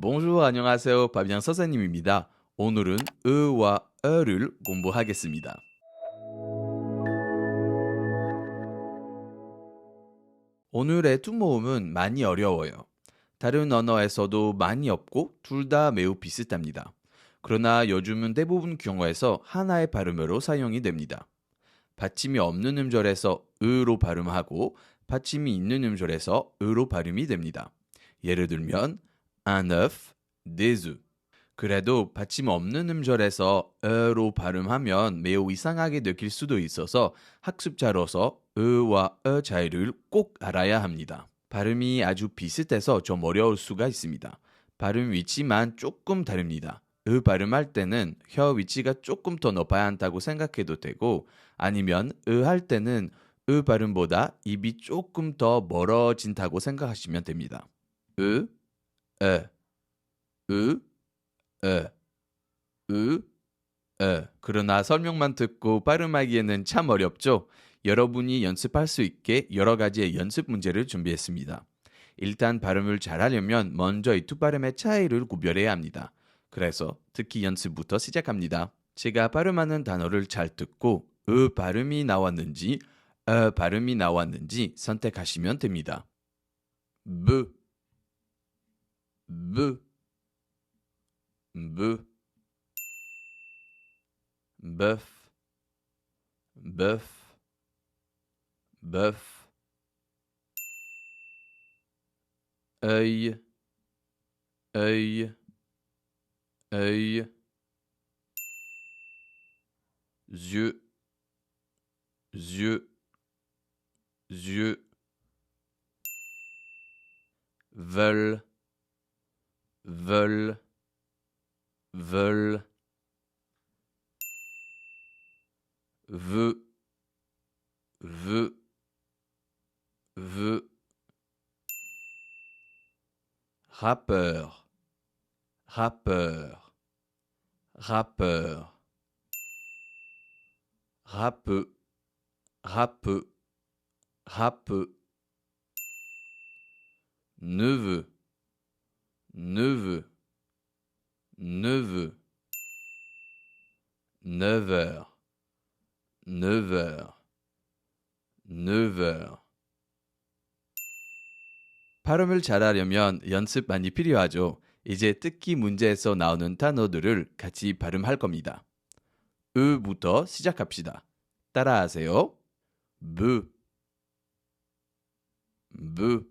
Bonjour, 안녕하세요. 바비앙 선생님입니다. 오늘은 으와 어를 공부하겠습니다. 오늘의 두 모음은 많이 어려워요. 다른 언어에서도 많이 없고 둘 다 매우 비슷합니다. 그러나 요즘은 대부분 경우에서 하나의 발음으로 사용이 됩니다. 받침이 없는 음절에서 으로 발음하고 받침이 있는 음절에서 으로 발음이 됩니다. 예를 들면 un œuf, des œufs. 그래도 받침 없는 음절에서 어로 발음하면 매우 이상하게 느낄 수도 있어서 학습자로서 으와 어 차이를 꼭 알아야 합니다. 발음이 아주 비슷해서 좀 어려울 수가 있습니다. 발음 위치만 조금 다릅니다. 으 발음할 때는 혀 위치가 조금 더 높아야 한다고 생각해도 되고 아니면 으 할 때는 으 발음보다 입이 조금 더 멀어진다고 생각하시면 됩니다. 으, 에, 으, 에, 으, 에. 그러나 설명만 듣고 발음하기에는 참 어렵죠? 여러분이 연습할 수 있게 여러 가지의 연습 문제를 준비했습니다. 일단 발음을 잘하려면 먼저 이 두 발음의 차이를 구별해야 합니다. 그래서 특히 연습부터 시작합니다. 제가 발음하는 단어를 잘 듣고 으 발음이 나왔는지 어 발음이 나왔는지 선택하시면 됩니다. 브, 브, 브, bœuf, bœuf, bœuf, œil, œil, œil, yeux, yeux, yeux, veulent, veulent, veulent, veut, veut, veut, rappeur, rappeur, rappeur, rappeux, rappeux, rappeux, neveu, neveu, neveu, neuf heures, neuf heures, neuf heures. 발음을 잘하려면 연습 많이 필요하죠. 이제 듣기 문제에서 나오는 단어들을 같이 발음할 겁니다. 으부터 시작합시다. 따라하세요. 브, 브,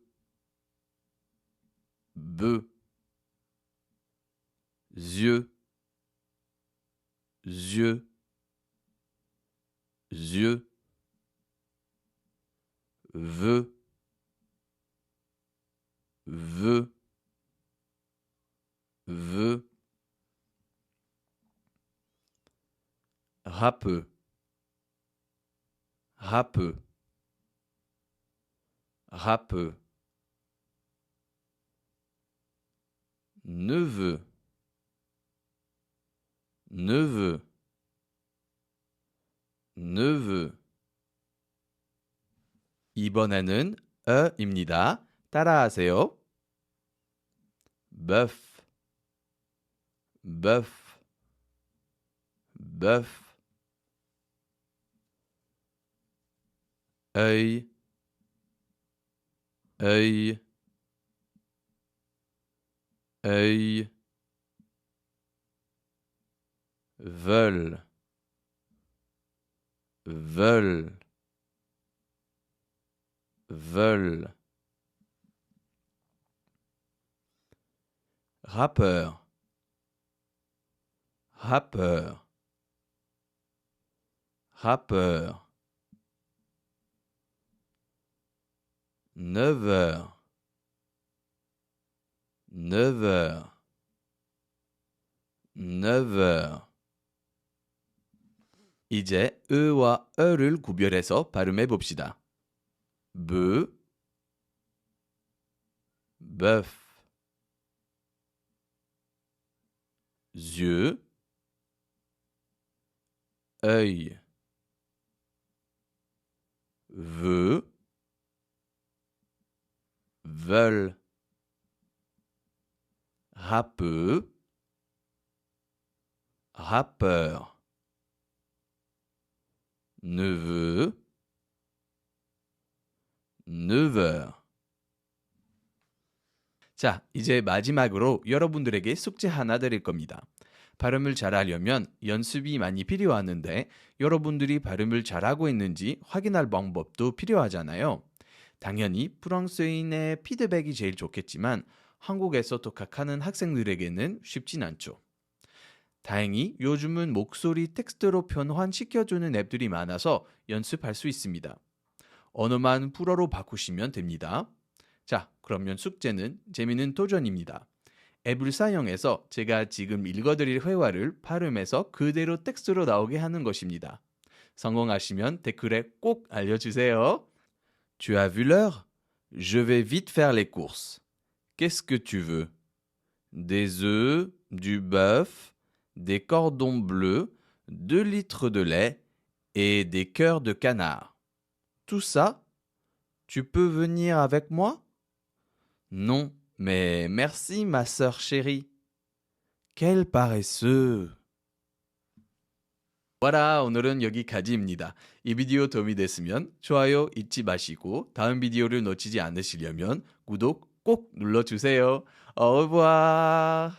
브, yeux, yeux, yeux, veut, veut, veut, rappeux, rappeux, rappeux, neveu, neveu, neveu. 이번에는 어입니다. 따라하세요. bœuf, bœuf, bœuf. œil, œil, œil, veulent, veulent, veulent. Rappeur, rappeur, rappeur. Neuf heures, neuf heures, neuf heures. 이제 으와 어를 구별해서 발음해 봅시다. 브, bœuf, yeux, œil, veut, veulent, rappeux, rappeur, neveu, neveur. 자, 이제 마지막으로 여러분들에게 숙제 하나 드릴 겁니다. 발음을 잘하려면 연습이 많이 필요하는데 여러분들이 발음을 잘하고 있는지 확인할 방법도 필요하잖아요. 당연히 프랑스인의 피드백이 제일 좋겠지만 한국에서 독학하는 학생들에게는 쉽진 않죠. 다행히 요즘은 목소리 텍스트로 변환시켜주는 앱들이 많아서 연습할 수 있습니다. 언어만 불어로 바꾸시면 됩니다. 자, 그러면 숙제는 재미있는 도전입니다. 앱을 사용해서 제가 지금 읽어드릴 회화를 발음해서 그대로 텍스트로 나오게 하는 것입니다. 성공하시면 댓글에 꼭 알려주세요. Tu as vu l'heure? Je vais vite faire les courses. Qu'est-ce que tu veux? Des œufs, du bœuf, des cordons bleus, deux litres de lait et des cœurs de canard. Tout ça? Tu peux venir avec moi? Non, mais merci ma sœur chérie. Quel paresseux. voilà, 오늘은 여기까지입니다. 이 비디오 도움이 됐으면 좋아요 잊지 마시고 다음 비디오를 놓치지 않으시려면 구독 꼭 눌러주세요. 어부아.